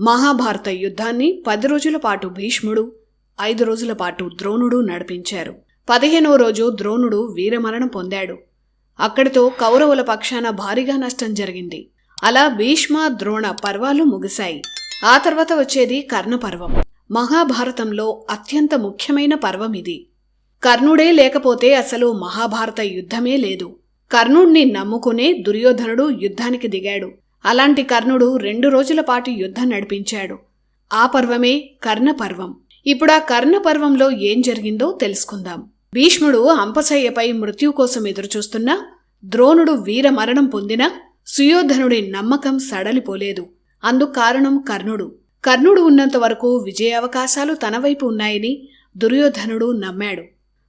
మహాభారత యుద్ధాన్ని పది రోజుల పాటు భీష్ముడు ఐదు రోజుల పాటు ద్రోణుడు నడిపించారు. పదిహేనవ రోజు ద్రోణుడు వీరమరణం పొందాడు. అక్కడితో కౌరవుల పక్షాన భారీగా నష్టం జరిగింది. అలా భీష్మ ద్రోణ పర్వాలు ముగిశాయి. ఆ తర్వాత వచ్చేది కర్ణపర్వం. మహాభారతంలో అత్యంత ముఖ్యమైన పర్వం ఇది. కర్ణుడే లేకపోతే అసలు మహాభారత యుద్ధమే లేదు. కర్ణుణ్ణి నమ్ముకునే దుర్యోధనుడు యుద్ధానికి దిగాడు. అలాంటి కర్ణుడు రెండు రోజుల పాటు యుద్ధం నడిపించాడు. ఆ పర్వమే కర్ణపర్వం. ఇప్పుడా కర్ణపర్వంలో ఏం జరిగిందో తెలుసుకుందాం. భీష్ముడు అంపశయ్యపై మృత్యు కోసం ఎదురుచూస్తున్నా ద్రోణుడు వీరమరణం పొందినా సుయోధనుడి నమ్మకం సడలిపోలేదు. అందు కారణం కర్ణుడు. కర్ణుడు ఉన్నంత వరకు విజయావకాశాలు తన వైపు ఉన్నాయని దుర్యోధనుడు నమ్మాడు.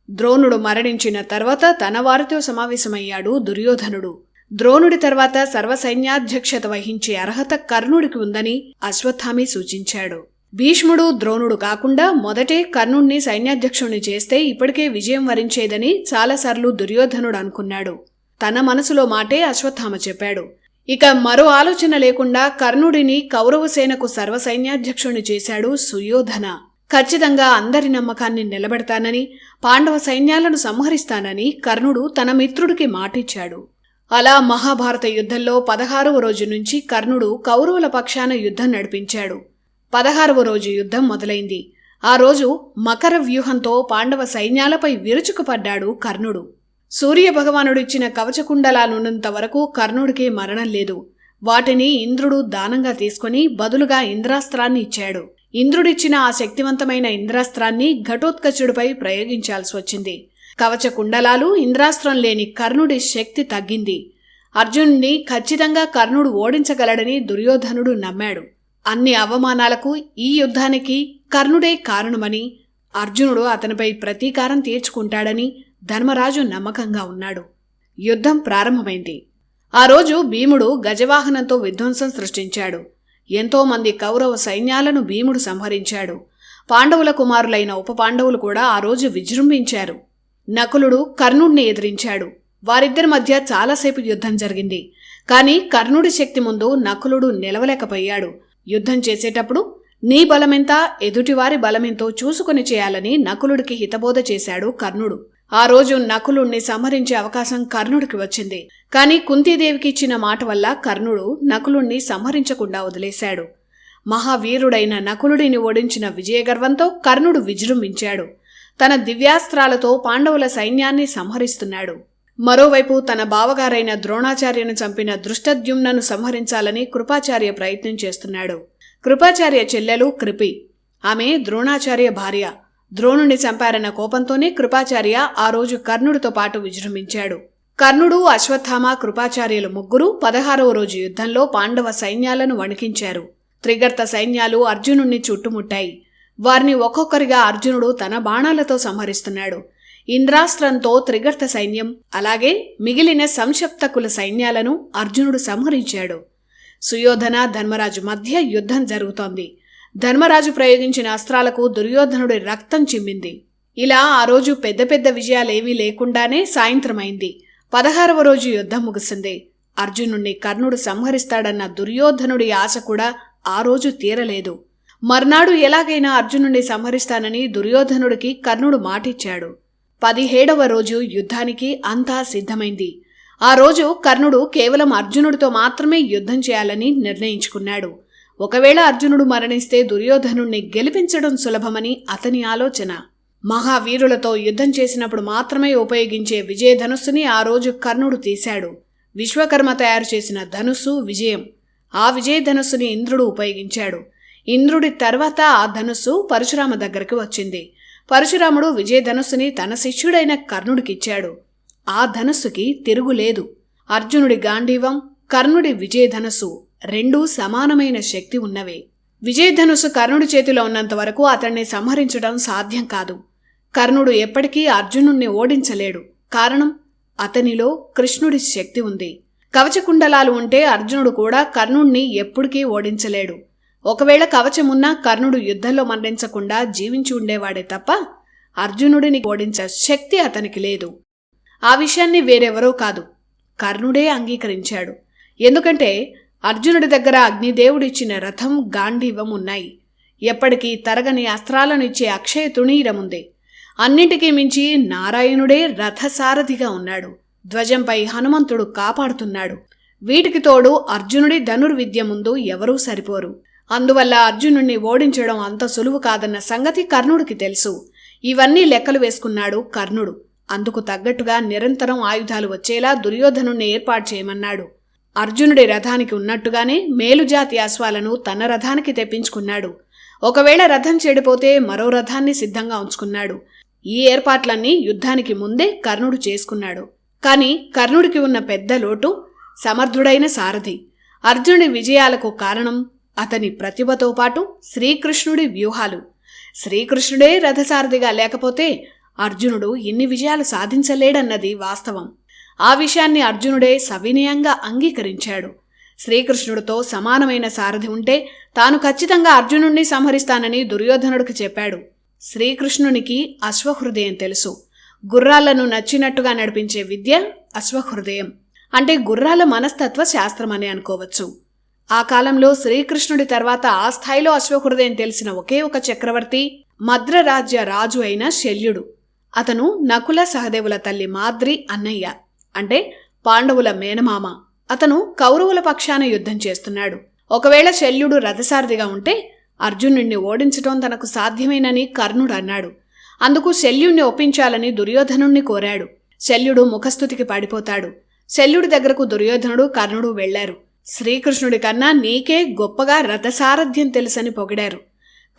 ద్రోణుడు మరణించిన తర్వాత తన వారితో సమావేశమయ్యాడు దుర్యోధనుడు. ద్రోణుడి తర్వాత సర్వసైన్యాధ్యక్షత వహించే అర్హత కర్ణుడికి ఉందని అశ్వత్థామి సూచించాడు. భీష్ముడు ద్రోణుడు కాకుండా మొదటే కర్ణుణ్ణి సైన్యాధ్యక్షుణ్ణి చేస్తే ఇప్పటికే విజయం వరించేదని చాలాసార్లు దుర్యోధనుడు అనుకున్నాడు. తన మనసులో మాటే అశ్వత్థామ చెప్పాడు. ఇక మరో ఆలోచన లేకుండా కర్ణుడిని కౌరవసేనకు సర్వసైన్యాధ్యక్షుణ్ణి చేశాడు సుయోధన. ఖచ్చితంగా అందరి నమ్మకాన్ని నిలబెడతానని పాండవ సైన్యాలను సంహరిస్తానని కర్ణుడు తన మిత్రుడికి మాటిచ్చాడు. అలా మహాభారత యుద్ధంలో పదహారవ రోజు నుంచి కర్ణుడు కౌరవుల పక్షాన యుద్ధం నడిపించాడు. పదహారవ రోజు యుద్ధం మొదలైంది. ఆ రోజు మకర వ్యూహంతో పాండవ సైన్యాలపై విరుచుకుపడ్డాడు కర్ణుడు. సూర్య భగవానుడిచ్చిన కవచకుండలాలున్నంత వరకు కర్ణుడికి మరణం లేదు. వాటిని ఇంద్రుడు దానంగా తీసుకుని బదులుగా ఇంద్రాస్త్రాన్ని ఇచ్చాడు. ఇంద్రుడిచ్చిన ఆ శక్తివంతమైన ఇంద్రాస్త్రాన్ని ఘటోత్కచుడిపై ప్రయోగించాల్సి వచ్చింది. కవచ కుండలాలు ఇంద్రాస్త్రం లేని కర్ణుడి శక్తి తగ్గింది. అర్జునుడిని ఖచ్చితంగా కర్ణుడు ఓడించగలడని దుర్యోధనుడు నమ్మాడు. అన్ని అవమానాలకు ఈ యుద్ధానికి కర్ణుడే కారణమని అర్జునుడు అతనిపై ప్రతీకారం తీర్చుకుంటాడని ధర్మరాజు నమ్మకంగా ఉన్నాడు. యుద్ధం ప్రారంభమైంది. ఆ రోజు భీముడు గజవాహనంతో విధ్వంసం సృష్టించాడు. ఎంతోమంది కౌరవ సైన్యాలను భీముడు సంహరించాడు. పాండవుల కుమారులైన ఉప పాండవులు కూడా ఆ రోజు విజృంభించారు. నకులుడు కర్ణుడిని ఎదిరించాడు. వారిద్దరి మధ్య చాలాసేపు యుద్ధం జరిగింది. కానీ కర్ణుడి శక్తి ముందు నకులుడు నిలవలేకపోయాడు. యుద్ధం చేసేటప్పుడు నీ బలమెంత ఎదుటివారి బలమెంతో చూసుకుని చేయాలని నకులుడికి హితబోధ చేశాడు కర్ణుడు. ఆ రోజు నకులుణ్ణి సంహరించే అవకాశం కర్ణుడికి వచ్చింది. కానీ కుంతీదేవికి ఇచ్చిన మాట వల్ల కర్ణుడు నకులుణ్ణి సంహరించకుండా వదిలేశాడు. మహావీరుడైన నకులుడిని ఓడించిన విజయగర్వంతో కర్ణుడు విజృంభించాడు. తన దివ్యాస్త్రాలతో పాండవుల సైన్యాన్ని సంహరిస్తున్నాడు. మరోవైపు తన బావగారైన ద్రోణాచార్యను చంపిన దృష్టద్యుమ్నను సంహరించాలని కృపాచార్య ప్రయత్నం చేస్తున్నాడు. కృపాచార్య చెల్లెలు కృపి. ఆమె ద్రోణాచార్య భార్య. ద్రోణుని చంపారన్న కోపంతోనే కృపాచార్య ఆ రోజు కర్ణుడితో పాటు విజృంభించాడు. కర్ణుడు అశ్వత్థామ కృపాచార్యులు ముగ్గురు పదహారవ రోజు యుద్ధంలో పాండవ సైన్యాలను వణికించారు. త్రిగర్త సైన్యాలు అర్జునుణ్ణి చుట్టుముట్టాయి. వారిని ఒక్కొక్కరిగా అర్జునుడు తన బాణాలతో సంహరిస్తున్నాడు. ఇంద్రాస్త్రంతో త్రిగర్త సైన్యం అలాగే మిగిలిన సంక్షప్తకుల సైన్యాలను అర్జునుడు సంహరించాడు. సుయోధన ధర్మరాజు మధ్య యుద్ధం జరుగుతోంది. ధర్మరాజు ప్రయోగించిన అస్త్రాలకు దుర్యోధనుడి రక్తం చిమ్మింది. ఇలా ఆ రోజు పెద్ద పెద్ద విజయాలేవీ లేకుండానే సాయంత్రమైంది. పదహారవ రోజు యుద్ధం ముగిసింది. అర్జునుణ్ణి కర్ణుడు సంహరిస్తాడన్న దుర్యోధనుడి ఆశ కూడా ఆ రోజు తీరలేదు. మర్నాడు ఎలాగైనా అర్జునుణ్ణి సంహరిస్తానని దుర్యోధనుడికి కర్ణుడు మాటిచ్చాడు. పదిహేడవ రోజు యుద్ధానికి అంతా సిద్ధమైంది. ఆ రోజు కర్ణుడు కేవలం అర్జునుడితో మాత్రమే యుద్ధం చేయాలని నిర్ణయించుకున్నాడు. ఒకవేళ అర్జునుడు మరణిస్తే దుర్యోధనుణ్ణి గెలిపించడం సులభమని అతని ఆలోచన. మహావీరులతో యుద్ధం చేసినప్పుడు మాత్రమే ఉపయోగించే విజయధనుస్సుని ఆ రోజు కర్ణుడు తీశాడు. విశ్వకర్మ తయారు చేసిన ధనుస్సు విజయం. ఆ విజయధనుస్సుని ఇంద్రుడు ఉపయోగించాడు. ఇంద్రుడి తర్వాత ఆ ధనుస్సు పరశురామ దగ్గరకు వచ్చింది. పరశురాముడు విజయధనుస్సుని తన శిష్యుడైన కర్ణుడికిచ్చాడు. ఆ ధనుస్సుకి తిరుగులేదు అర్జునుడి గాంధీవం కర్ణుడి విజయధనుస్సు రెండూ సమానమైన శక్తి ఉన్నవే. విజయధనుస్సు కర్ణుడి చేతిలో ఉన్నంత వరకు అతన్ని సంహరించడం సాధ్యం కాదు. కర్ణుడు ఎప్పటికీ అర్జునుణ్ణి ఓడించలేడు. కారణం అతనిలో కృష్ణుడి శక్తి ఉంది. కవచకుండలాలు ఉంటే అర్జునుడు కూడా కర్ణుణ్ణి ఎప్పటికీ ఓడించలేడు. ఒకవేళ కవచమున్నా కర్ణుడు యుద్ధంలో మరణించకుండా జీవించి ఉండేవాడే తప్ప అర్జునుడిని ఓడించే శక్తి అతనికి లేదు. ఆ విషయాన్ని వేరెవరో కాదు. కర్ణుడే అంగీకరించాడు. ఎందుకంటే అర్జునుడి దగ్గర అగ్నిదేవుడిచ్చిన రథం గాంధీవం ఉన్నాయి ఎప్పటికీ తరగని అస్త్రాలను ఇచ్చే అక్షయ తుణీరముంది. అన్నింటికీ మించి నారాయణుడే రథసారథిగా ఉన్నాడు. ధ్వజంపై హనుమంతుడు కాపాడుతున్నాడు. వీటికి తోడు అర్జునుడి ధనుర్విద్య ముందు ఎవరూ సరిపోరు. అందువల్ల అర్జునుణ్ణి ఓడించడం అంత సులువు కాదన్న సంగతి కర్ణుడికి తెలుసు. ఇవన్నీ లెక్కలు వేసుకున్నాడు కర్ణుడు. అందుకు తగ్గట్టుగా నిరంతరం ఆయుధాలు వచ్చేలా దుర్యోధనుణ్ణి ఏర్పాటు చేయమన్నాడు. అర్జునుడి రథానికి ఉన్నట్టుగానే మేలుజాతి అశ్వాలను తన రథానికి తెప్పించుకున్నాడు. ఒకవేళ రథం చెడిపోతే మరో రథాన్ని సిద్ధంగా ఉంచుకున్నాడు. ఈ ఏర్పాట్లన్నీ యుద్ధానికి ముందే కర్ణుడు చేసుకున్నాడు. కాని కర్ణుడికి ఉన్న పెద్ద లోటు సమర్థుడైన సారథి. అర్జునుడి విజయాలకు కారణం అతని ప్రతిభతో పాటు శ్రీకృష్ణుడి వ్యూహాలు. శ్రీకృష్ణుడే రథసారథిగా లేకపోతే అర్జునుడు ఇన్ని విజయాలు సాధించలేడన్నది వాస్తవం. ఆ విషయాన్ని అర్జునుడే సవినయంగా అంగీకరించాడు. శ్రీకృష్ణుడితో సమానమైన సారథి ఉంటే తాను ఖచ్చితంగా అర్జునుణ్ణి సంహరిస్తానని దుర్యోధనుడికి చెప్పాడు. శ్రీకృష్ణునికి అశ్వహృదయం తెలుసు. గుర్రాలను నచ్చినట్టుగా నడిపించే విద్య అశ్వహృదయం. అంటే గుర్రాల మనస్తత్వ శాస్త్రమని అనుకోవచ్చు. ఆ కాలంలో శ్రీకృష్ణుడి తర్వాత ఆ స్థాయిలో అశ్వహృదయం తెలిసిన ఒకే ఒక చక్రవర్తి మద్రరాజ్య రాజు అయిన శల్యుడు. అతను నకుల సహదేవుల తల్లి మాద్రి అన్నయ్య అంటే పాండవుల మేనమామ. అతను కౌరవుల పక్షాన యుద్ధం చేస్తున్నాడు. ఒకవేళ శల్యుడు రథసారథిగా ఉంటే అర్జునుణ్ణి ఓడించటం తనకు సాధ్యమేనని కర్ణుడు అన్నాడు. అందుకు శల్యుణ్ణి ఒప్పించాలని దుర్యోధనుణ్ణి కోరాడు. శల్యుడు ముఖస్థుతికి పడిపోతాడు. శల్యుడి దగ్గరకు దుర్యోధనుడు కర్ణుడు వెళ్ళారు. శ్రీకృష్ణుడి కన్నా నీకే గొప్పగా రథసారథ్యం తెలుసని పొగిడారు.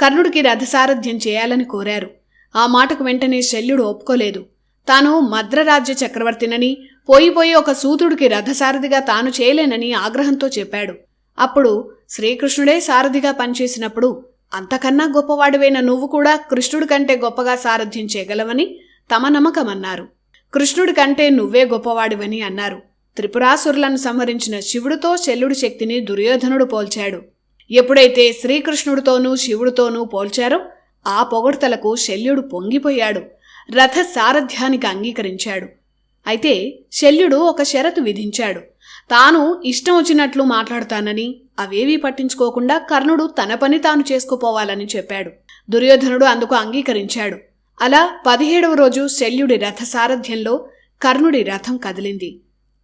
కర్ణుడికి రథసారథ్యం చేయాలని కోరారు. ఆ మాటకు వెంటనే శల్యుడు ఒప్పుకోలేదు. తాను మద్రరాజ్య చక్రవర్తినని పోయిపోయి ఒక సూతుడికి రథసారథిగా తాను చేయలేనని ఆగ్రహంతో చెప్పాడు. అప్పుడు శ్రీకృష్ణుడే సారథిగా పనిచేసినప్పుడు అంతకన్నా గొప్పవాడివైన నువ్వు కూడా కృష్ణుడి కంటే గొప్పగా సారథ్యం చేయగలవని తమ నమ్మకమన్నారు. కృష్ణుడి కంటే నువ్వే గొప్పవాడివని అన్నారు. త్రిపురాసురులను సంహరించిన శివుడితో శల్యుడి శక్తిని దుర్యోధనుడు పోల్చాడు. ఎప్పుడైతే శ్రీకృష్ణుడితోనూ శివుడితోనూ పోల్చారో ఆ పొగడ్తలకు శల్యుడు పొంగిపోయాడు. రథ సారథ్యానికి అంగీకరించాడు. అయితే శల్యుడు ఒక షరతు విధించాడు. తాను ఇష్టం వచ్చినట్లు మాట్లాడతానని అవేవీ పట్టించుకోకుండా కర్ణుడు తన పని తాను చేసుకుపోవాలని చెప్పాడు. దుర్యోధనుడు అందుకు అంగీకరించాడు. అలా పదిహేడవ రోజు శల్యుడి రథ సారథ్యంలో కర్ణుడి రథం కదిలింది.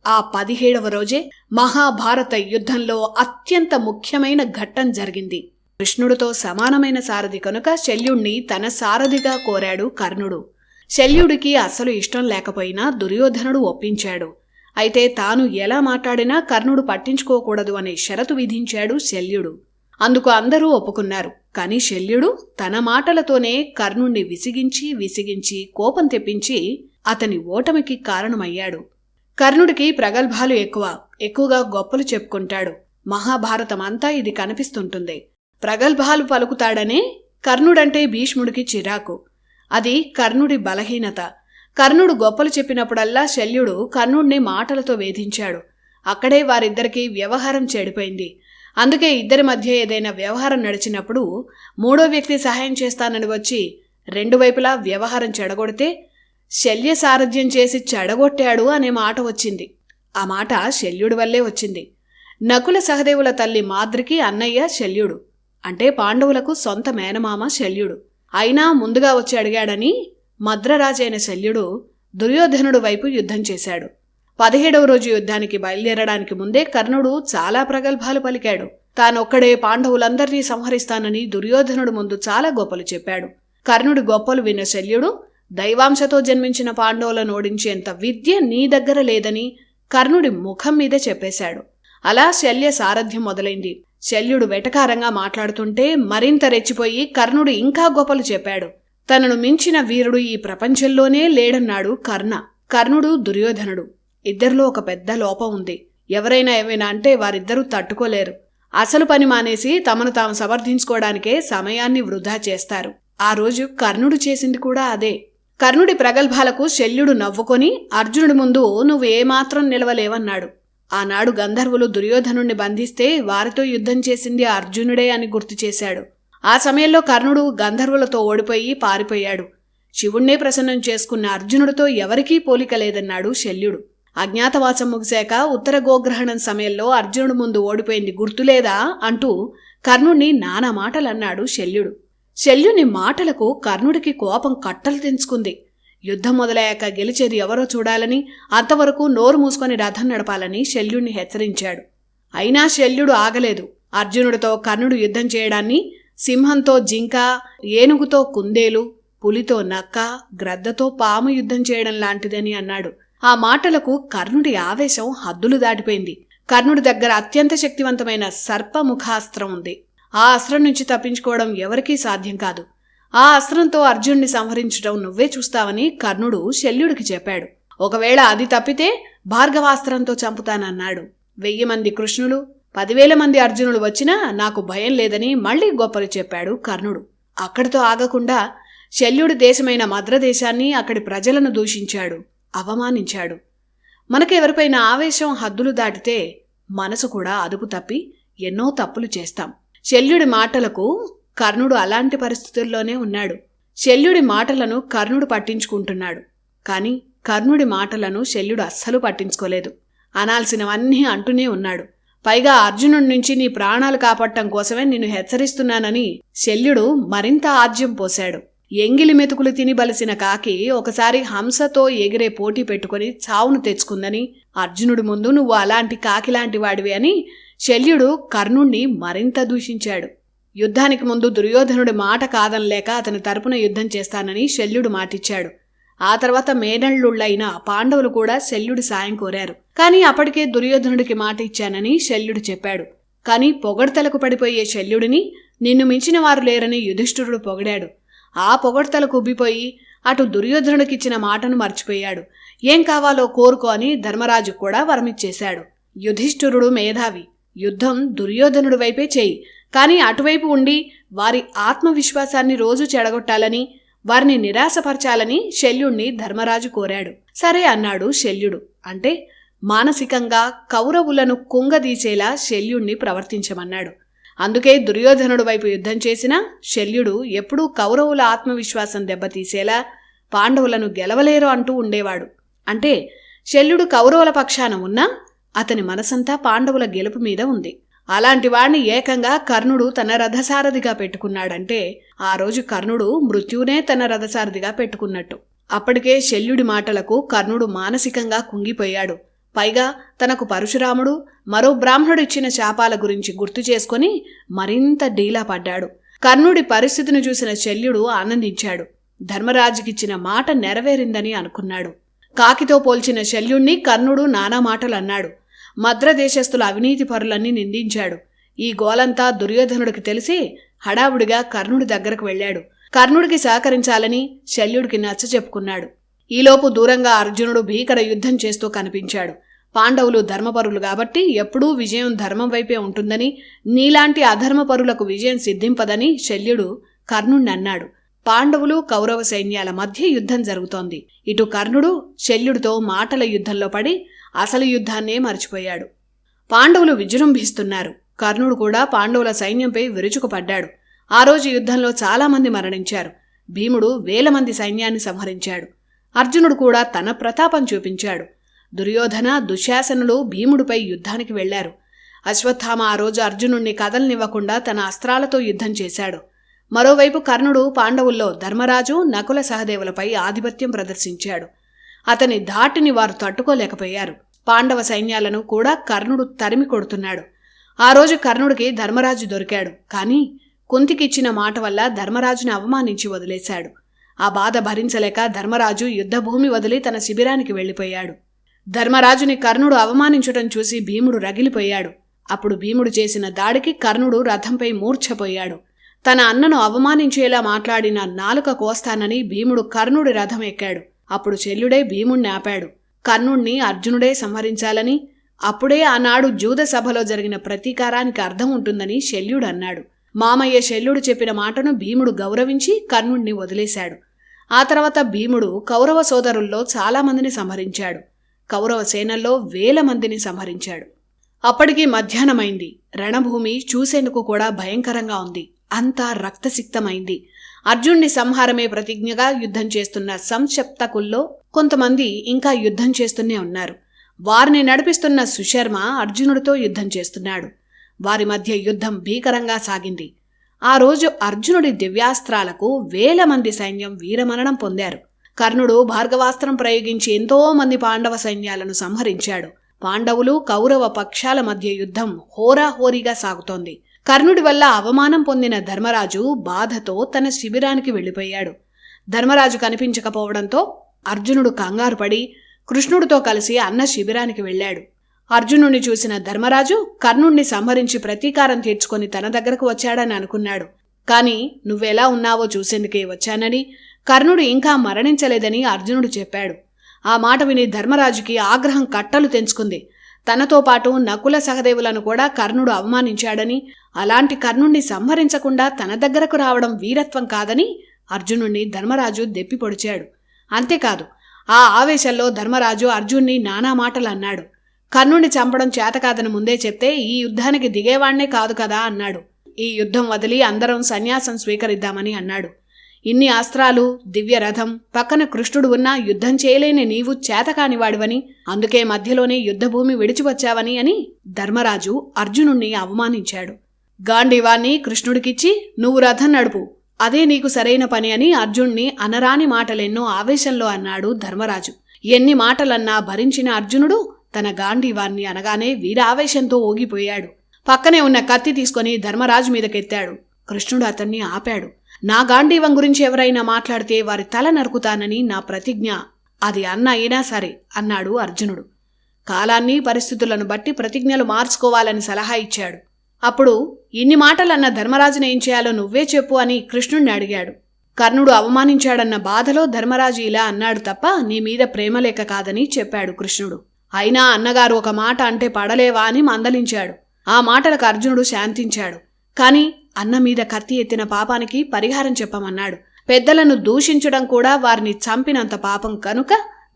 ఆ పదిహేడవ రోజే మహాభారత యుద్ధంలో అత్యంత ముఖ్యమైన ఘట్టం జరిగింది. కృష్ణుడితో సమానమైన సారథి కనుక శల్యుణ్ణి తన సారథిగా కోరాడు కర్ణుడు. శల్యుడికి అసలు ఇష్టం లేకపోయినా దుర్యోధనుడు ఒప్పించాడు. అయితే తాను ఎలా మాట్లాడినా కర్ణుడు పట్టించుకోకూడదు అనే షరతు విధించాడు శల్యుడు. అందుకు అందరూ ఒప్పుకున్నారు. కాని శల్యుడు తన మాటలతోనే కర్ణుణ్ణి విసిగించి విసిగించి కోపం తెప్పించి అతని ఓటమికి కారణమయ్యాడు. కర్ణుడికి ప్రగల్భాలు ఎక్కువ. ఎక్కువగా గొప్పలు చెప్పుకుంటాడు. మహాభారతమంతా ఇది కనిపిస్తుంటుంది. ప్రగల్భాలు పలుకుతాడనే కర్ణుడంటే భీష్ముడికి చిరాకు. అది కర్ణుడి బలహీనత. కర్ణుడు గొప్పలు చెప్పినప్పుడల్లా శల్యుడు కర్ణుడిని మాటలతో వేధించాడు. అక్కడే వారిద్దరికీ వ్యవహారం చెడిపోయింది. అందుకే ఇద్దరి మధ్య ఏదైనా వ్యవహారం నడిచినప్పుడు మూడో వ్యక్తి సహాయం చేస్తానని వచ్చి రెండు వైపులా వ్యవహారం చెడగొడితే శల్య సారథ్యం చేసి చెడగొట్టాడు అనే మాట వచ్చింది. ఆ మాట శల్యుడి వల్లే వచ్చింది. నకుల సహదేవుల తల్లి మాద్రికి అన్నయ్య శల్యుడు. అంటే పాండవులకు సొంత మేనమామ శల్యుడు. అయినా ముందుగా వచ్చి అడిగాడని మద్రరాజైన శల్యుడు దుర్యోధనుడు వైపు యుద్ధం చేశాడు. పదిహేడవ రోజు యుద్ధానికి బయలుదేరడానికి ముందే కర్ణుడు చాలా ప్రగల్భాలు పలికాడు. తానొక్కడే పాండవులందరినీ సంహరిస్తానని దుర్యోధనుడు ముందు చాలా గొప్పలు చెప్పాడు. కర్ణుడి గొప్పలు విన్న శల్యుడు దైవాంశతో జన్మించిన పాండవులను ఓడించేంత విద్య నీ దగ్గర లేదని కర్ణుడి ముఖం మీద చెప్పేశాడు. అలా శల్య సారథ్యం మొదలైంది. శల్యుడు వెటకారంగా మాట్లాడుతుంటే మరింత రెచ్చిపోయి కర్ణుడు ఇంకా గొప్పలు చెప్పాడు. తనను మించిన వీరుడు ఈ ప్రపంచంలోనే లేడన్నాడు కర్ణ. కర్ణుడు దుర్యోధనుడు. ఇద్దరిలో ఒక పెద్ద లోపం ఉంది. ఎవరైనా ఏమైనా అంటే వారిద్దరూ తట్టుకోలేరు. అసలు పని మానేసి తమను తాము సమర్థించుకోవడానికే సమయాన్ని వృధా చేస్తారు. ఆ రోజు కర్ణుడు చేసింది కూడా అదే. కర్ణుడి ప్రగల్భాలకు శల్యుడు నవ్వుకొని అర్జునుడి ముందు నువ్వేమాత్రం నిలవలేవన్నాడు. ఆనాడు గంధర్వులు దుర్యోధనుణ్ణి బంధిస్తే వారితో యుద్ధం చేసింది అర్జునుడే అని గుర్తు చేశాడు. ఆ సమయంలో కర్ణుడు గంధర్వులతో ఓడిపోయి పారిపోయాడు. శివుణ్ణే ప్రసన్నం చేసుకున్న అర్జునుడితో ఎవరికీ పోలిక లేదన్నాడు శల్యుడు. అజ్ఞాతవాసం ముగిశాక ఉత్తర గోగ్రహణం సమయంలో అర్జునుడు ముందు ఓడిపోయింది గుర్తులేదా అంటూ కర్ణుణ్ణి నానా మాటలన్నాడు శల్యుడు. శల్యుని మాటలకు కర్ణుడికి కోపం కట్టలు తెంచుకుంది. యుద్ధం మొదలయ్యాక గెలిచేది ఎవరో చూడాలని అంతవరకు నోరు మూసుకొని రథం నడపాలని శల్యుణ్ణి హెచ్చరించాడు. అయినా శల్యుడు ఆగలేదు. అర్జునుడితో కర్ణుడు యుద్ధం చేయడాన్ని సింహంతో జింక ఏనుగుతో కుందేలు పులితో నక్క గ్రద్దతో పాము యుద్ధం చేయడం లాంటిదని అన్నాడు. ఆ మాటలకు కర్ణుడి ఆవేశం హద్దులు దాటిపోయింది. కర్ణుడి దగ్గర అత్యంత శక్తివంతమైన సర్పముఖాస్త్రం ఉంది. ఆ అస్త్రం నుంచి తప్పించుకోవడం ఎవరికీ సాధ్యం కాదు. ఆ అస్త్రంతో అర్జున్ని సంహరించడం నువ్వే చూస్తావని కర్ణుడు శల్యుడికి చెప్పాడు. ఒకవేళ అది తప్పితే భార్గవాస్త్రంతో చంపుతానన్నాడు. వెయ్యి మంది కృష్ణులు పదివేల మంది అర్జునులు వచ్చినా నాకు భయం లేదని మళ్ళీ గొప్పలు చెప్పాడు కర్ణుడు. అక్కడితో ఆగకుండా శల్యుడి దేశమైన మద్రదేశాన్ని అక్కడి ప్రజలను దూషించాడు అవమానించాడు. మనకెవరిపైన ఆవేశం హద్దులు దాటితే మనసు కూడా అదుపు తప్పి ఎన్నో తప్పులు చేస్తాం. శల్యుడి మాటలకు కర్ణుడు అలాంటి పరిస్థితుల్లోనే ఉన్నాడు. శల్యుడి మాటలను కర్ణుడు పట్టించుకుంటున్నాడు. కాని కర్ణుడి మాటలను శల్యుడు అస్సలు పట్టించుకోలేదు. అనాల్సినవన్నీ అంటూనే ఉన్నాడు. పైగా అర్జునుడి నుంచి నీ ప్రాణాలు కాపాడటం కోసమే నిన్ను హెచ్చరిస్తున్నానని శల్యుడు మరింత ఆజ్యం పోశాడు. ఎంగిలి మెతుకులు తిని బలిసిన కాకి ఒకసారి హంసతో ఎగిరే పోటీ పెట్టుకుని చావును తెచ్చుకుందని అర్జునుడి ముందు నువ్వు అలాంటి కాకిలాంటి వాడివి అని శల్యుడు కర్ణుణ్ణి మరింత దూషించాడు. యుద్ధానికి ముందు దుర్యోధనుడి మాట కాదనలేక అతని తరపున యుద్ధం చేస్తానని శల్యుడు మాటిచ్చాడు. ఆ తర్వాత మేనళ్ళుళ్ళైన పాండవులు కూడా శల్యుడి సాయం కోరారు. కానీ అప్పటికే దుర్యోధనుడికి మాట ఇచ్చానని శల్యుడు చెప్పాడు. కాని పొగడ్తలకు పడిపోయే శల్యుడిని నిన్ను మించిన వారు లేరని యుధిష్ఠురుడు పొగిడాడు. ఆ పొగడ్తలకు ఉబ్బిపోయి అటు దుర్యోధనుడికిచ్చిన మాటను మర్చిపోయాడు. ఏం కావాలో కోరుకో అని ధర్మరాజు కూడా వరమిచ్చేశాడు. యుధిష్ఠురుడు మేధావి. యుద్ధం దుర్యోధనుడి వైపే చేయి. కానీ అటువైపు ఉండి వారి ఆత్మవిశ్వాసాన్ని రోజు చెడగొట్టాలని వారిని నిరాశపరచాలని శల్యుణ్ణి ధర్మరాజు కోరాడు. సరే అన్నాడు శల్యుడు. అంటే మానసికంగా కౌరవులను కుంగదీసేలా శల్యుణ్ణి ప్రవర్తించమన్నాడు. అందుకే దుర్యోధనుడు వైపు యుద్ధం చేసిన శల్యుడు ఎప్పుడూ కౌరవుల ఆత్మవిశ్వాసం దెబ్బతీసేలా పాండవులను గెలవలేరు అంటూ ఉండేవాడు. అంటే శల్యుడు కౌరవుల పక్షాన ఉన్నా అతని మనసంతా పాండవుల గెలుపు మీద ఉంది. అలాంటి వాణ్ణి ఏకంగా కర్ణుడు తన రథసారథిగా పెట్టుకున్నాడంటే ఆ రోజు కర్ణుడు మృత్యునే తన రథసారథిగా పెట్టుకున్నట్టు. అప్పటికే శల్యుడి మాటలకు కర్ణుడు మానసికంగా కుంగిపోయాడు. పైగా తనకు పరశురాముడు మరో బ్రాహ్మణుడిచ్చిన శాపాల గురించి గుర్తు చేసుకుని మరింత డీలా పడ్డాడు. కర్ణుడి పరిస్థితిని చూసిన శల్యుడు ఆనందించాడు. ధర్మరాజుకిచ్చిన మాట నెరవేరిందని అనుకున్నాడు. కాకితో పోల్చిన శల్యుణ్ణి కర్ణుడు నానా మాటలు అన్నాడు మద్రదేశస్థుల అవినీతిపరులన్నీ నిందించాడు. ఈ గోలంతా దుర్యోధనుడికి తెలిసి హడావుడిగా కర్ణుడి దగ్గరకు వెళ్ళాడు. కర్ణుడికి సహకరించాలని శల్యుడికి నచ్చ చెప్పుకున్నాడు. ఈలోపు దూరంగా అర్జునుడు భీకర యుద్ధం చేస్తూ కనిపించాడు. పాండవులు ధర్మపరులు కాబట్టి ఎప్పుడూ విజయం ధర్మం వైపే ఉంటుందని నీలాంటి అధర్మపరులకు విజయం సిద్ధింపదని శల్యుడు కర్ణుణ్ణి అన్నాడు పాండవులు కౌరవ సైన్యాల మధ్య యుద్ధం జరుగుతోంది. ఇటు కర్ణుడు శల్యుడితో మాటల యుద్ధంలో పడి అసలు యుద్ధాన్నే మర్చిపోయాడు. పాండవులు విజృంభిస్తున్నారు. కర్ణుడు కూడా పాండవుల సైన్యంపై విరుచుకుపడ్డాడు. ఆ రోజు యుద్ధంలో చాలామంది మరణించారు. భీముడు వేల మంది సైన్యాన్ని సంహరించాడు. అర్జునుడు కూడా తన ప్రతాపం చూపించాడు. దుర్యోధన దుశ్శాసనులు భీముడిపై యుద్ధానికి వెళ్ళారు. అశ్వత్థామ ఆ రోజు అర్జునుణ్ణి కదలనివ్వకుండా తన అస్త్రాలతో యుద్ధం చేశాడు. మరోవైపు కర్ణుడు పాండవుల్లో ధర్మరాజు నకుల సహదేవులపై ఆధిపత్యం ప్రదర్శించాడు. అతని ధాటిని వారు తట్టుకోలేకపోయారు. పాండవ సైన్యాలను కూడా కర్ణుడు తరిమి కొడుతున్నాడు. ఆ రోజు కర్ణుడికి ధర్మరాజు దొరికాడు. కానీ కుంతికిచ్చిన మాట వల్ల ధర్మరాజుని అవమానించి వదిలేశాడు. ఆ బాధ భరించలేక ధర్మరాజు యుద్ధభూమి వదిలి తన శిబిరానికి వెళ్ళిపోయాడు. ధర్మరాజుని కర్ణుడు అవమానించటం చూసి భీముడు రగిలిపోయాడు. అప్పుడు భీముడు చేసిన దాడికి కర్ణుడు రథంపై మూర్ఛపోయాడు. తన అన్నను అవమానించేలా మాట్లాడిన నాలుక కోస్తానని భీముడు కర్ణుడి రథం ఎక్కాడు. అప్పుడు శల్యుడే భీముణ్ణి ఆపాడు. కర్ణుణ్ణి అర్జునుడే సంహరించాలని అప్పుడే ఆనాడు జూద సభలో జరిగిన ప్రతీకారానికి అర్థం ఉంటుందని శల్యుడు అన్నాడు. మామయ్య శల్యుడు చెప్పిన మాటను భీముడు గౌరవించి కర్ణుణ్ణి వదిలేశాడు. ఆ తర్వాత భీముడు కౌరవ సోదరుల్లో చాలామందిని సంహరించాడు. కౌరవ సేనల్లో వేల మందిని సంహరించాడు. అప్పటికి మధ్యాహ్నమైంది. రణభూమి చూసేందుకు కూడా భయంకరంగా ఉంది. అంతా రక్తసిక్తమైంది. అర్జున్ని సంహారమే ప్రతిజ్ఞగా యుద్ధం చేస్తున్న సంక్షప్తకుల్లో కొంతమంది ఇంకా యుద్ధం చేస్తూనే ఉన్నారు. వారిని నడిపిస్తున్న సుశర్మ అర్జునుడితో యుద్ధం చేస్తున్నాడు. వారి మధ్య యుద్ధం భీకరంగా సాగింది. ఆ రోజు అర్జునుడి దివ్యాస్త్రాలకు వేల మంది సైన్యం వీరమరణం పొందారు. కర్ణుడు భార్గవాస్త్రం ప్రయోగించి ఎంతో మంది పాండవ సైన్యాలను సంహరించాడు. పాండవులు కౌరవ పక్షాల మధ్య యుద్ధం హోరాహోరీగా సాగుతోంది. కర్ణుడి వల్ల అవమానం పొందిన ధర్మరాజు బాధతో తన శిబిరానికి వెళ్ళిపోయాడు. ధర్మరాజు కనిపించకపోవడంతో అర్జునుడు కంగారు పడి కృష్ణుడితో కలిసి అన్న శిబిరానికి వెళ్ళాడు. అర్జునుడిని చూసిన ధర్మరాజు కర్ణుణ్ణి సంహరించి ప్రతీకారం తీర్చుకొని తన దగ్గరకు వచ్చాడని అనుకున్నాడు. కాని నువ్వెలా ఉన్నావో చూసేందుకే వచ్చానని కర్ణుడు ఇంకా మరణించలేదని అర్జునుడు చెప్పాడు. ఆ మాట విని ధర్మరాజుకి ఆగ్రహం కట్టలు తెంచుకుంది. తనతో పాటు నకుల సహదేవులను కూడా కర్ణుడు అవమానించాడని అలాంటి కర్ణుణ్ణి సంహరించకుండా తన దగ్గరకు రావడం వీరత్వం కాదని అర్జునుణ్ణి ధర్మరాజు దెప్పి పొడిచాడు అంతేకాదు ఆ ఆవేశంలో ధర్మరాజు అర్జున్ని నానా మాటలు అన్నాడు కర్ణుని చంపడం చేతకాదని ముందే చెప్తే ఈ యుద్ధానికి దిగేవాణ్ణే కాదు కదా అన్నాడు. ఈ యుద్ధం వదిలి అందరం సన్యాసం స్వీకరిద్దామని అన్నాడు. ఇన్ని అస్త్రాలు దివ్య రథం పక్కన కృష్ణుడు ఉన్నా యుద్ధం చేయలేని నీవు చేతకానివాడివని అందుకే మధ్యలోనే యుద్ధభూమి విడిచి వచ్చావని అని ధర్మరాజు అర్జునుణ్ణి అవమానించాడు. గాంధీవాన్ని కృష్ణుడికిచ్చి నువ్వు రథం నడుపు అదే నీకు సరైన పని అని అర్జున్ని అనరాని మాటలెన్నో ఆవేశంలో అన్నాడు ధర్మరాజు. ఎన్ని మాటలన్నా భరించిన అర్జునుడు తన గాంధీవాన్ని అనగానే వీరావేశంతో ఊగిపోయాడు. పక్కనే ఉన్న కత్తి తీసుకొని ధర్మరాజు మీదకెత్తాడు. కృష్ణుడు అతన్ని ఆపాడు. నా గాంధీవం గురించి ఎవరైనా మాట్లాడితే వారి తల నరుకుతానని నా ప్రతిజ్ఞ. అది అన్న అయినా సరే అన్నాడు అర్జునుడు. కాలాన్ని పరిస్థితులను బట్టి ప్రతిజ్ఞలు మార్చుకోవాలని సలహా ఇచ్చాడు. అప్పుడు ఇన్ని మాటలన్న ధర్మరాజును ఏం చేయాలో నువ్వే చెప్పు అని కృష్ణుణ్ణి అడిగాడు. కర్ణుడు అవమానించాడన్న బాధలో ధర్మరాజు ఇలా అన్నాడు తప్ప నీ మీద ప్రేమలేక కాదని చెప్పాడు కృష్ణుడు. అయినా అన్నగారు ఒక మాట అంటే పడలేవా అని మందలించాడు. ఆ మాటలకు అర్జునుడు శాంతించాడు. కాని అన్న మీద కత్తి ఎత్తిన పాపానికి పరిహారం చెప్పమన్నాడు. పెద్దలను దూషించడం కూడా వారిని చంపినంత పాపం కనుక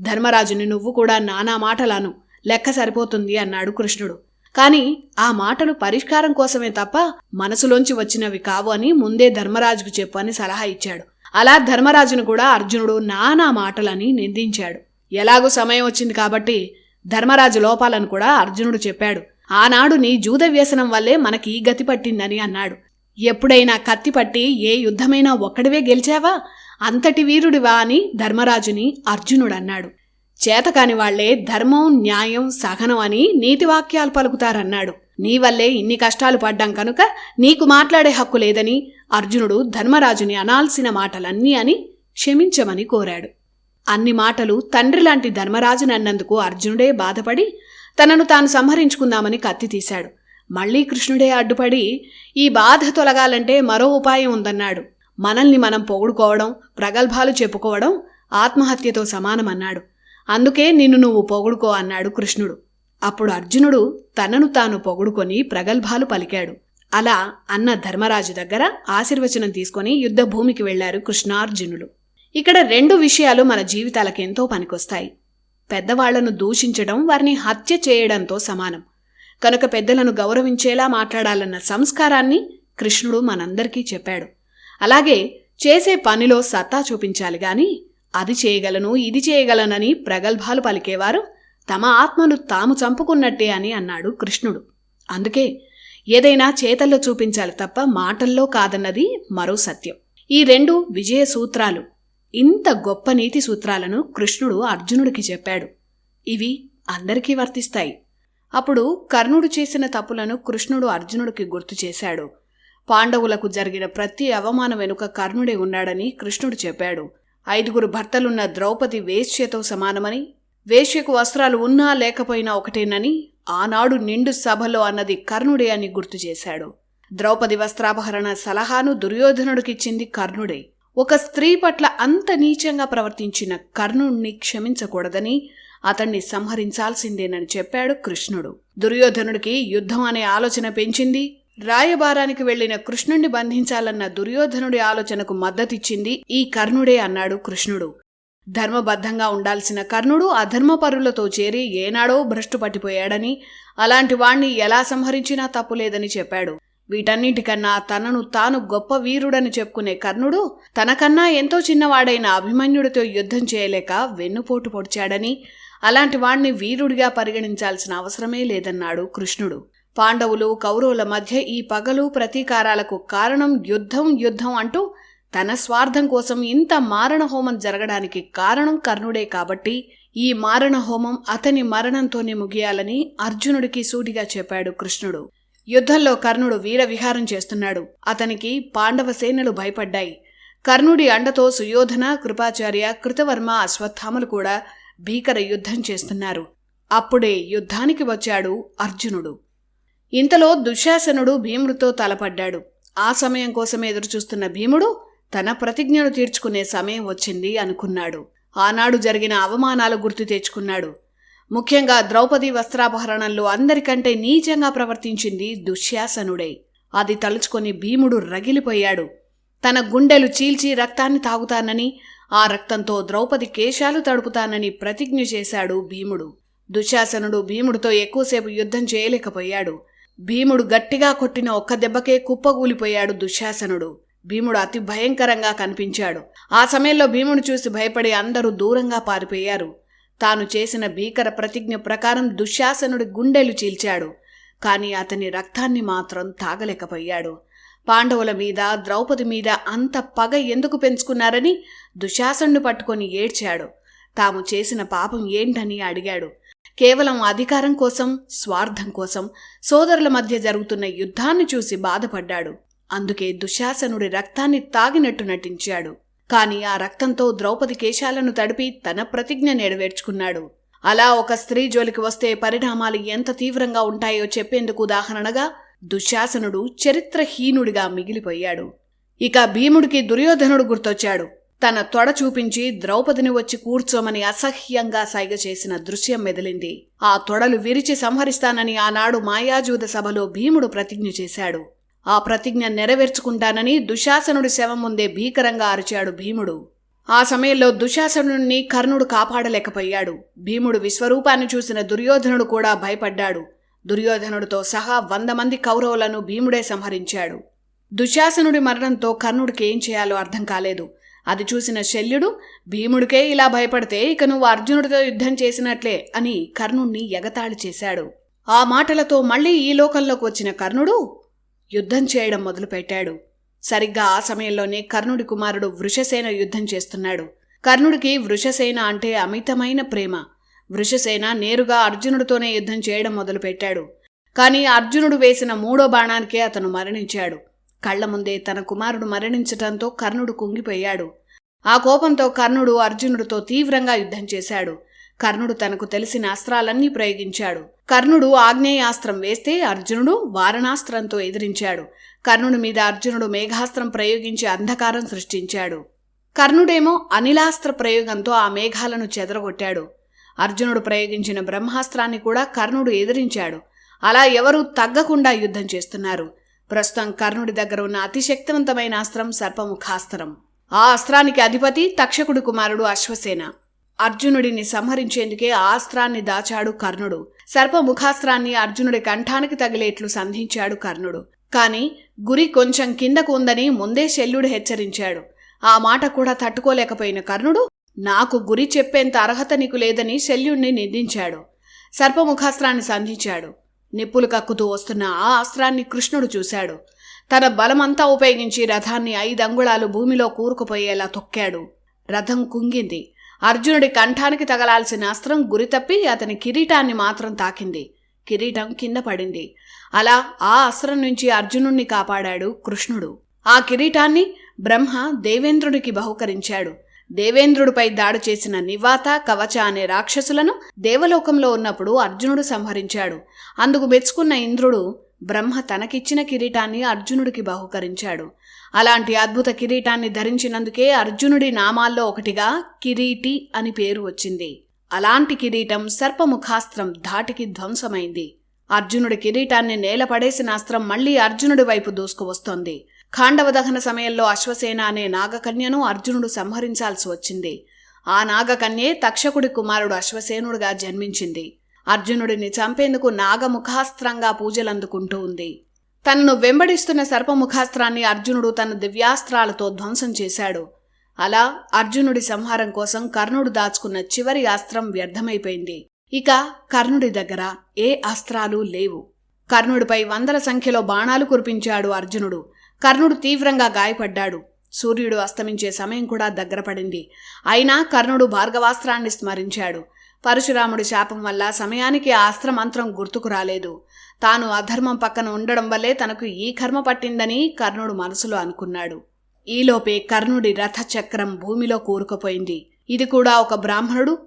ధర్మరాజుని నువ్వు కూడా నానా మాటలాను. లెక్క సరిపోతుంది అన్నాడు కృష్ణుడు. కాని ఆ మాటలు పరిష్కారం కోసమే తప్ప మనసులోంచి వచ్చినవి కావు అని ముందే ధర్మరాజుకు చెప్పు అని సలహా ఇచ్చాడు. అలా ధర్మరాజును కూడా అర్జునుడు నానా మాటలని నిందించాడు. ఎలాగూ సమయం వచ్చింది కాబట్టి ధర్మరాజు లోపాలను కూడా అర్జునుడు చెప్పాడు. ఆనాడు నీ జూద వ్యసనం వల్లే మనకి ఈ గతి పట్టిందని అన్నాడు. ఎప్పుడైనా కత్తి పట్టి ఏ యుద్ధమైనా ఒక్కడివే గెలిచావా? అంతటి వీరుడివా అని ధర్మరాజుని అర్జునుడన్నాడు. చేతకాని వాళ్ళే ధర్మం న్యాయం సహనం అని నీతివాక్యాలు పలుకుతారన్నాడు. నీ వల్లే ఇన్ని కష్టాలు పడ్డాం కనుక నీకు మాట్లాడే హక్కు లేదని అర్జునుడు ధర్మరాజుని అనాల్సిన మాటలన్నీ అని క్షమించమని కోరాడు. అన్ని మాటలు తండ్రిలాంటి ధర్మరాజునన్నందుకు అర్జునుడే బాధపడి తనను తాను సంహరించుకుందామని కత్తి తీశాడు. మళ్ళీ కృష్ణుడే అడ్డుపడి ఈ బాధ తొలగాలంటే మరో ఉపాయం ఉందన్నాడు. మనల్ని మనం పొగుడుకోవడం ప్రగల్భాలు చెప్పుకోవడం ఆత్మహత్యతో సమానమన్నాడు. అందుకే నిన్ను నువ్వు పొగుడుకో అన్నాడు కృష్ణుడు. అప్పుడు అర్జునుడు తనను తాను పొగుడుకొని ప్రగల్భాలు పలికాడు. అలా అన్న ధర్మరాజు దగ్గర ఆశీర్వచనం తీసుకొని యుద్ధభూమికి వెళ్ళారు కృష్ణార్జునులు. ఇక్కడ రెండు విషయాలు మన జీవితాలకెంతో పనికొస్తాయి. పెద్దవాళ్ళను దూషించడం వారిని హత్య చేయడంతో సమానం. కనుక పెద్దలను గౌరవించేలా మాట్లాడాలన్న సంస్కారాన్ని కృష్ణుడు మనందరికీ చెప్పాడు. అలాగే చేసే పనిలో సత్తా చూపించాలి గాని అది చేయగలను ఇది చేయగలనని ప్రగల్భాలు పలికేవారు తమ ఆత్మను తాము చంపుకున్నట్టే అని అన్నాడు కృష్ణుడు. అందుకే ఏదైనా చేతల్లో చూపించాలి తప్ప మాటల్లో కాదన్నది మరో సత్యం. ఈ రెండు విజయ సూత్రాలు ఇంత గొప్ప నీతి సూత్రాలను కృష్ణుడు అర్జునుడికి చెప్పాడు. ఇవి అందరికీ వర్తిస్తాయి. అప్పుడు కర్ణుడు చేసిన తప్పులను కృష్ణుడు అర్జునుడికి గుర్తు చేశాడు. పాండవులకు జరిగిన ప్రతి అవమానం వెనుక కర్ణుడే ఉన్నాడని కృష్ణుడు చెప్పాడు. ఐదుగురు భర్తలున్న ద్రౌపది వేశ్యతో సమానమని వేశ్యకు వస్త్రాలు ఉన్నా లేకపోయినా ఒకటేనని ఆనాడు నిండు సభలో అన్నది కర్ణుడే అని గుర్తు చేశాడు. ద్రౌపది వస్త్రాపహరణ సలహాను దుర్యోధనుడికిచ్చింది కర్ణుడే. ఒక స్త్రీ పట్ల అంత నీచంగా ప్రవర్తించిన కర్ణుణ్ణి క్షమించకూడదని అతన్ని సంహరించాల్సిందేనని చెప్పాడు కృష్ణుడు. దుర్యోధనుడికి యుద్ధం అనే ఆలోచన పెంచింది. రాయబారానికి వెళ్ళిన కృష్ణుణ్ణి బంధించాలన్న దుర్యోధనుడి ఆలోచనకు మద్దతిచ్చింది ఈ కర్ణుడే అన్నాడు కృష్ణుడు. ధర్మబద్ధంగా ఉండాల్సిన కర్ణుడు అధర్మపరులతో చేరి ఏనాడో భ్రష్టు పట్టిపోయాడని అలాంటి వాణ్ణి ఎలా సంహరించినా తప్పులేదని చెప్పాడు. వీటన్నిటికన్నా తనను తాను గొప్ప వీరుడని చెప్పుకునే కర్ణుడు తనకన్నా ఎంతో చిన్నవాడైన అభిమన్యుడితో యుద్ధం చేయలేక వెన్నుపోటు పొడిచాడని అలాంటి వాణ్ణి వీరుడిగా పరిగణించాల్సిన అవసరమే లేదన్నాడు కృష్ణుడు. పాండవులు కౌరవుల మధ్య ఈ పగలు ప్రతీకారాలకు కారణం యుద్ధం యుద్ధం అంటూ తన స్వార్థం కోసం ఇంత మారణ హోమం జరగడానికి కారణం కర్ణుడే కాబట్టి ఈ మారణ హోమం అతని మరణంతోనే ముగియాలని అర్జునుడికి సూటిగా చెప్పాడు కృష్ణుడు. యుద్ధంలో కర్ణుడు వీర విహారం చేస్తున్నాడు. అతనికి పాండవ సేనలు భయపడ్డాయి. కర్ణుడి అండతో సుయోధన కృపాచార్య కృతవర్మ అశ్వత్థామలు కూడా భీకర యుద్ధం చేస్తున్నారు. అప్పుడే యుద్ధానికి వచ్చాడు అర్జునుడు. ఇంతలో దుశ్శాసనుడు భీముడితో తలపడ్డాడు. ఆ సమయం కోసం ఎదురుచూస్తున్న భీముడు తన ప్రతిజ్ఞను తీర్చుకునే సమయం వచ్చింది అనుకున్నాడు. ఆనాడు జరిగిన అవమానాలు గుర్తు తెచ్చుకున్నాడు. ముఖ్యంగా ద్రౌపది వస్త్రాపహరణంలో అందరికంటే నీచంగా ప్రవర్తించింది దుశ్శాసనుడే. అది తలుచుకొని భీముడు రగిలిపోయాడు. తన గుండెలు చీల్చి రక్తాన్ని తాగుతానని ఆ రక్తంతో ద్రౌపది కేశాలు తడుపుతానని ప్రతిజ్ఞ చేశాడు భీముడు. దుశ్శాసనుడు భీముడితో ఎక్కువసేపు యుద్ధం చేయలేకపోయాడు. భీముడు గట్టిగా కొట్టిన ఒక్క దెబ్బకే కుప్పగూలిపోయాడు దుశ్శాసనుడు. భీముడు అతి భయంకరంగా కనిపించాడు. ఆ సమయంలో భీముడు చూసి భయపడి అందరూ దూరంగా పారిపోయారు. తాను చేసిన భీకర ప్రతిజ్ఞ ప్రకారం దుశ్శాసనుడి గుండెలు చీల్చాడు. కానీ అతని రక్తాన్ని మాత్రం తాగలేకపోయాడు. పాండవుల మీద ద్రౌపది మీద అంత పగ ఎందుకు పెంచుకున్నారని దుశాసనుడు పట్టుకొని ఏడ్చాడు. తాము చేసిన పాపం ఏంటని అడిగాడు. కేవలం అధికారం కోసం స్వార్థం కోసం సోదరుల మధ్య జరుగుతున్న యుద్ధాన్ని చూసి బాధపడ్డాడు. అందుకే దుశాసనుడి రక్తాన్ని తాగినట్టు నటించాడు. కాని ఆ రక్తంతో ద్రౌపది కేశాలను తడిపి తన ప్రతిజ్ఞ నెరవేర్చుకున్నాడు. అలా ఒక స్త్రీ జోలికి వస్తే పరిణామాలు ఎంత తీవ్రంగా ఉంటాయో చెప్పేందుకు ఉదాహరణగా దుశ్శాసనుడు చరిత్రహీనుడిగా మిగిలిపోయాడు. ఇక భీముడికి దుర్యోధనుడు గుర్తొచ్చాడు. తన తొడ చూపించి ద్రౌపదిని వచ్చి కూర్చోమని అసహ్యంగా సైగ చేసిన దృశ్యం మెదిలింది. ఆ తొడలు విరిచి సంహరిస్తానని ఆనాడు మాయాజూద సభలో భీముడు ప్రతిజ్ఞ చేశాడు. ఆ ప్రతిజ్ఞ నెరవేర్చుకుంటానని దుశాసనుడి శవం ముందే భీకరంగా అరిచాడు భీముడు. ఆ సమయంలో దుశాసనుడిని కర్ణుడు కాపాడలేకపోయాడు. భీముడు విశ్వరూపాన్ని చూసిన దుర్యోధనుడు కూడా భయపడ్డాడు. దుర్యోధనుడితో సహా వంద మంది కౌరవులను భీముడే సంహరించాడు. దుశాసనుడి మరణంతో కర్ణుడికి ఏం చేయాలో అర్థం కాలేదు. అది చూసిన శల్యుడు భీముడికే ఇలా భయపడితే ఇక నువ్వు అర్జునుడితో యుద్ధం చేసినట్లే అని కర్ణుణ్ణి ఎగతాళి చేశాడు. ఆ మాటలతో మళ్ళీ ఈ లోకంలోకి వచ్చిన కర్ణుడు యుద్ధం చేయడం మొదలుపెట్టాడు. సరిగ్గా ఆ సమయంలోనే కర్ణుడి కుమారుడు వృషసేన యుద్ధం చేస్తున్నాడు. కర్ణుడికి వృషసేన అంటే అమితమైన ప్రేమ. వృషసేన నేరుగా అర్జునుడితోనే యుద్ధం చేయడం మొదలుపెట్టాడు. కానీ అర్జునుడు వేసిన మూడో బాణానికే అతను మరణించాడు. కళ్ళ ముందే తన కుమారుడు మరణించటంతో కర్ణుడు కుంగిపోయాడు. ఆ కోపంతో కర్ణుడు అర్జునుడితో తీవ్రంగా యుద్ధం చేశాడు. కర్ణుడు తనకు తెలిసిన అస్త్రాలన్నీ ప్రయోగించాడు. కర్ణుడు ఆగ్నేయాస్త్రం వేస్తే అర్జునుడు వారణాస్త్రంతో ఎదిరించాడు. కర్ణుడి మీద అర్జునుడు మేఘాస్త్రం ప్రయోగించి అంధకారం సృష్టించాడు. కర్ణుడేమో అనిలాస్త్ర ప్రయోగంతో ఆ మేఘాలను చెదరగొట్టాడు. అర్జునుడు ప్రయోగించిన బ్రహ్మాస్త్రాన్ని కూడా కర్ణుడు ఎదిరించాడు. అలా ఎవరూ తగ్గకుండా యుద్ధం చేస్తున్నారు. ప్రస్తుతం కర్ణుడి దగ్గర ఉన్న అతి శక్తివంతమైన అస్త్రం సర్పముఖాస్త్రం. ఆ అస్త్రానికి అధిపతి తక్షకుడి కుమారుడు అశ్వసేన. అర్జునుడిని సంహరించేందుకే ఆ అస్త్రాన్ని దాచాడు కర్ణుడు. సర్పముఖాస్త్రాన్ని అర్జునుడి కంఠానికి తగిలేట్లు సంధించాడు కర్ణుడు. కాని గురి కొంచెం కిందకు ఉందని ముందే శల్యుడు హెచ్చరించాడు. ఆ మాట కూడా తట్టుకోలేకపోయిన కర్ణుడు నాకు గురి చెప్పేంత అర్హత నీకు లేదని శల్యుణ్ణి నిందించాడు. సర్పముఖాస్త్రాన్ని సంధించాడు. నిప్పులు కక్కుతూ వస్తున్న ఆ అస్త్రాన్ని కృష్ణుడు చూశాడు. తన బలమంతా ఉపయోగించి రథాన్ని ఐదు అంగుళాలు భూమిలో కూరుకుపోయేలా తొక్కాడు. రథం కుంగింది. అర్జునుడి కంఠానికి తగలాల్సిన అస్త్రం గురి తప్పి అతని కిరీటాన్ని మాత్రం తాకింది. కిరీటం కింద పడింది. అలా ఆ అస్త్రం నుంచి అర్జునుణ్ణి కాపాడాడు కృష్ణుడు. ఆ కిరీటాన్ని బ్రహ్మ దేవేంద్రుడికి బహుకరించాడు. దేవేంద్రుడిపై దాడి చేసిన నివాత కవచ అనే రాక్షసులను దేవలోకంలో ఉన్నప్పుడు అర్జునుడు సంహరించాడు. అందుకు మెచ్చుకున్న ఇంద్రుడు బ్రహ్మ తనకిచ్చిన కిరీటాన్ని అర్జునుడికి బహుకరించాడు. అలాంటి అద్భుత కిరీటాన్ని ధరించినందుకే అర్జునుడి నామాల్లో ఒకటిగా కిరీటి అని పేరు వచ్చింది. అలాంటి కిరీటం సర్పముఖాస్త్రం ధాటికి ధ్వంసమైంది. అర్జునుడి కిరీటాన్ని నేలపడేసిన అస్త్రం మళ్ళీ అర్జునుడి వైపు దూసుకువస్తోంది. ఖాండవ దహన సమయంలో అశ్వసేన అనే నాగకన్యను అర్జునుడు సంహరించాల్సి వచ్చింది. ఆ నాగకన్యే తక్షకుడి కుమారుడు అశ్వసేనుడిగా జన్మించింది. అర్జునుడిని చంపేందుకు నాగముఖాస్త్రంగా పూజలందుకుంటూ ఉంది. తనను వెంబడిస్తున్న సర్పముఖాస్త్రాన్ని అర్జునుడు తన దివ్యాస్త్రాలతో ధ్వంసం చేశాడు. అలా అర్జునుడి సంహారం కోసం కర్ణుడు దాచుకున్న చివరి అస్త్రం వ్యర్థమైపోయింది. ఇక కర్ణుడి దగ్గర ఏ అస్త్రాలు లేవు. కర్ణుడిపై వందల సంఖ్యలో బాణాలు కురిపించాడు అర్జునుడు. కర్ణుడు తీవ్రంగా గాయపడ్డాడు. సూర్యుడు అస్తమించే సమయం కూడా దగ్గర పడింది. అయినా కర్ణుడు భార్గవాస్త్రాన్ని స్మరించాడు. పరశురాముడి శాపం వల్ల సమయానికి ఆ అస్త్రమంత్రం గుర్తుకు రాలేదు. తాను అధర్మం పక్కన ఉండడం వల్లే తనకు ఈ కర్మ పట్టిందని కర్ణుడు మనసులో అనుకున్నాడు. ఈలోపే కర్ణుడి రథచక్రం భూమిలో కూరుకుపోయింది. ఇది కూడా ఒక బ్రాహ్మణుడు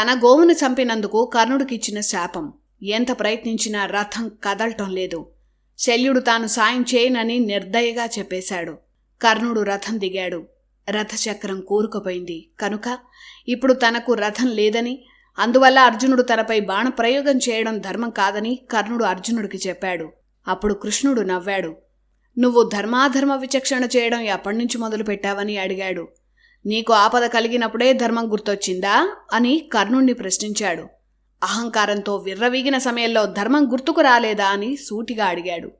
తన గోవును చంపినందుకు కర్ణుడికిచ్చిన శాపం. ఎంత ప్రయత్నించినా రథం కదలటం లేదు. శల్యుడు తాను సాయం చేయనని నిర్దయగా చెప్పేశాడు. కర్ణుడు రథం దిగాడు. రథచక్రం కూరుకుపోయింది. కనుక ఇప్పుడు తనకు రథం లేదని అందువల్ల అర్జునుడు తనపై బాణప్రయోగం చేయడం ధర్మం కాదని కర్ణుడు అర్జునుడికి చెప్పాడు. అప్పుడు కృష్ణుడు నవ్వాడు. నువ్వు ధర్మాధర్మ విచక్షణ చేయడం ఎప్పటినుంచి మొదలుపెట్టావని అడిగాడు. నీకు ఆపద కలిగినప్పుడే ధర్మం గుర్తొచ్చిందా? అని కర్ణుణ్ణి ప్రశ్నించాడు. అహంకారంతో విర్రవీగిన సమయంలో ధర్మం గుర్తుకు రాలేదా అని సూటిగా అడిగాడు.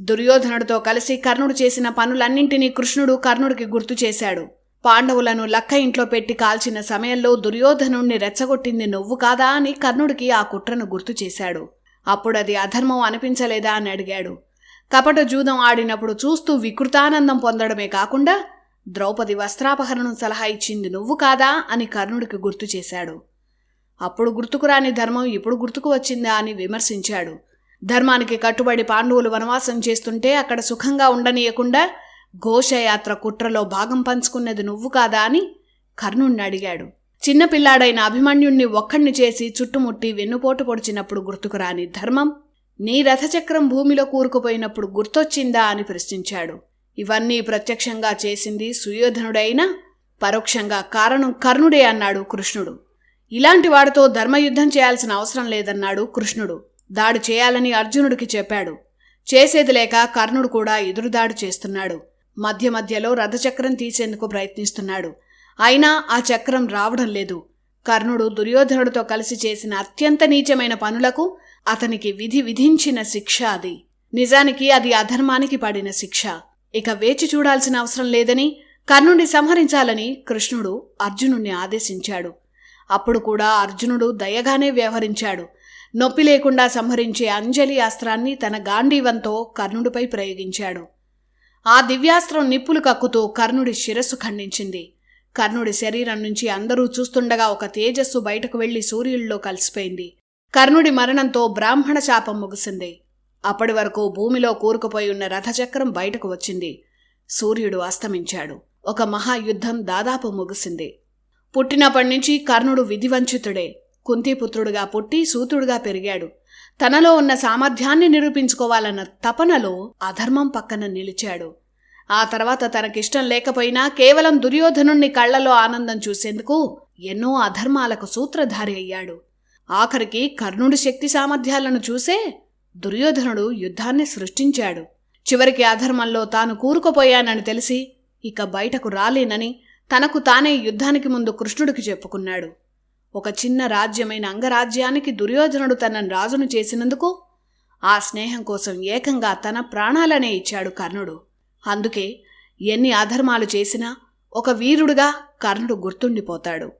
దుర్యోధనుడితో కలిసి కర్ణుడు చేసిన పనులన్నింటినీ కృష్ణుడు కర్ణుడికి గుర్తు చేశాడు. పాండవులను లక్క ఇంట్లో పెట్టి కాల్చిన సమయంలో దుర్యోధనుణ్ణి రెచ్చగొట్టింది నువ్వు కాదా అని కర్ణుడికి ఆ కుట్రను గుర్తు చేశాడు. అప్పుడది అధర్మం అనిపించలేదా అని అడిగాడు. కపట జూదం ఆడినప్పుడు చూస్తూ వికృతానందం పొందడమే కాకుండా ద్రౌపది వస్త్రాపహరణం సలహా ఇచ్చింది నువ్వు కాదా అని కర్ణుడికి గుర్తు చేశాడు. అప్పుడు గుర్తుకురాని ధర్మం ఇప్పుడు గుర్తుకు వచ్చిందా అని విమర్శించాడు. ధర్మానికి కట్టుబడి పాండవులు వనవాసం చేస్తుంటే అక్కడ సుఖంగా ఉండనీయకుండా ఘోషయాత్ర కుట్రలో భాగం పంచుకున్నది నువ్వు కాదా అని కర్ణుణ్ణి అడిగాడు. చిన్నపిల్లాడైన అభిమన్యుణ్ణి ఒక్కణ్ణి చేసి చుట్టుముట్టి వెన్నుపోటు పొడిచినప్పుడు గుర్తుకురాని ధర్మం నీ రథచక్రం భూమిలో కూరుకుపోయినప్పుడు గుర్తొచ్చిందా అని ప్రశ్నించాడు. ఇవన్నీ ప్రత్యక్షంగా చేసింది సుయోధనుడైనా పరోక్షంగా కారణం కర్ణుడే అన్నాడు కృష్ణుడు. ఇలాంటి వాడితో ధర్మయుద్ధం చేయాల్సిన అవసరం లేదన్నాడు కృష్ణుడు. దాడి చేయాలని అర్జునుడికి చెప్పాడు. చేసేది లేక కర్ణుడు కూడా ఎదురుదాడి చేస్తున్నాడు. మధ్య మధ్యలో రథచక్రం తీసేందుకు ప్రయత్నిస్తున్నాడు. అయినా ఆ చక్రం రావడం లేదు. కర్ణుడు దుర్యోధనుడితో కలిసి చేసిన అత్యంత నీచమైన పనులకు అతనికి విధి విధించిన శిక్ష అది. నిజానికి అది అధర్మానికి పడిన శిక్ష. ఇక వేచి చూడాల్సిన అవసరం లేదని కర్ణుడిని సంహరించాలని కృష్ణుడు అర్జునుణ్ణి ఆదేశించాడు. అప్పుడు కూడా అర్జునుడు దయగానే వ్యవహరించాడు. నొప్పి లేకుండా సంహరించే అంజలి అస్త్రాన్ని తన గాంధీవంతో కర్ణుడిపై ప్రయోగించాడు. ఆ దివ్యాస్త్రం నిప్పులు కక్కుతూ కర్ణుడి శిరస్సు ఖండించింది. కర్ణుడి శరీరం నుంచి అందరూ చూస్తుండగా ఒక తేజస్సు బయటకు వెళ్ళి సూర్యుల్లో కలిసిపోయింది. కర్ణుడి మరణంతో బ్రాహ్మణ శాపం ముగిసింది. అప్పటి వరకు భూమిలో కూరుకుపోయి ఉన్న రథచక్రం బయటకు వచ్చింది. సూర్యుడు అస్తమించాడు. ఒక మహాయుద్ధం దాదాపు ముగిసింది. పుట్టినప్పటి నుంచి కర్ణుడు విధివంచితుడే. కుంతిపుత్రుడుగా పుట్టి సూతుడుగా పెరిగాడు. తనలో ఉన్న సామర్థ్యాన్ని నిరూపించుకోవాలన్న తపనలో అధర్మం పక్కన నిలిచాడు. ఆ తర్వాత తనకిష్టం లేకపోయినా కేవలం దుర్యోధనుణ్ణి కళ్ళలో ఆనందం చూసేందుకు ఎన్నో అధర్మాలకు సూత్రధారి అయ్యాడు. ఆఖరికి కర్ణుడి శక్తి సామర్థ్యాలను చూసే దుర్యోధనుడు యుద్ధాన్ని సృష్టించాడు. చివరికి అధర్మంలో తాను కూరుకుపోయానని తెలిసి ఇక బయటకు రాలేనని తనకు తానే యుద్ధానికి ముందు కృష్ణుడికి చెప్పుకున్నాడు. ఒక చిన్న రాజ్యమైన అంగరాజ్యానికి దుర్యోధనుడు తనను రాజును చేసినందుకు ఆ స్నేహం కోసం ఏకంగా తన ప్రాణాలనే ఇచ్చాడు కర్ణుడు. అందుకే ఎన్ని అధర్మాలు చేసినా ఒక వీరుడుగా కర్ణుడు గుర్తుండిపోతాడు.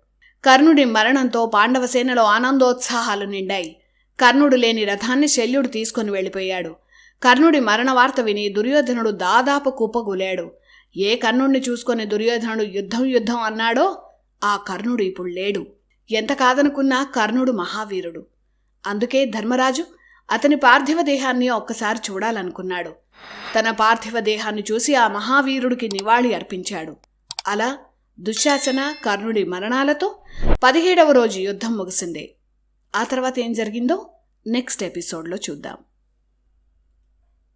కర్ణుడి మరణంతో పాండవసేనలో ఆనందోత్సాహాలు నిండాయి. కర్ణుడు లేని రథాన్ని శల్యుడు తీసుకొని వెళ్ళిపోయాడు. కర్ణుడి మరణ వార్త విని దుర్యోధనుడు దాదాపు కుప్పగూలాడు. ఏ కర్ణుడిని చూసుకొని దుర్యోధనుడు యుద్ధం యుద్ధం అన్నాడో ఆ కర్ణుడు ఇప్పుడు లేడు. ఎంత కాదనుకున్నా కర్ణుడు మహావీరుడు. అందుకే ధర్మరాజు అతని పార్థివ దేహాన్ని ఒక్కసారి చూడాలనుకున్నాడు. తన పార్థివ దేహాన్ని చూసి ఆ మహావీరుడికి నివాళి అర్పించాడు. అలా దుశ్శాసన కర్ణుడి మరణాలతో పదిహేడవ రోజు యుద్ధం ముగిసింది. ఆ తర్వాత ఏం జరిగిందో నెక్స్ట్ ఎపిసోడ్లో చూద్దాం.